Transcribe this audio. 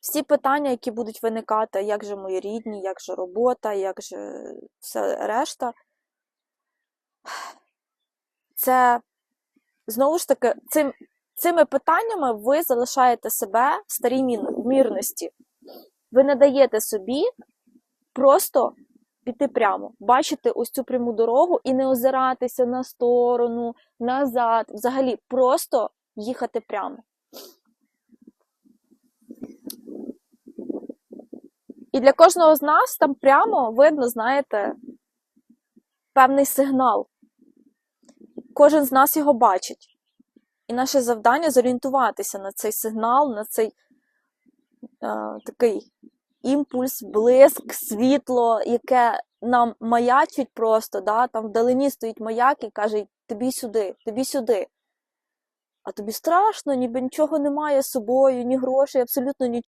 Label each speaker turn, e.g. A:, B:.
A: всі питання, які будуть виникати, як же мої рідні, як же робота, як же все решта, це знову ж таки, цим, цими питаннями ви залишаєте себе в старій мірності. Ви не даєте собі просто піти прямо, бачити ось цю пряму дорогу і не озиратися на сторону, назад, взагалі просто їхати прямо. І для кожного з нас там прямо видно, знаєте, певний сигнал. Кожен з нас його бачить. І наше завдання зорієнтуватися на цей сигнал, на цей е, такий імпульс, блиск, світло, яке нам маячить просто, да? там вдалині стоїть маяк і каже: тобі сюди, тобі сюди. А тобі страшно, ніби нічого немає з собою, ні грошей, абсолютно нічого.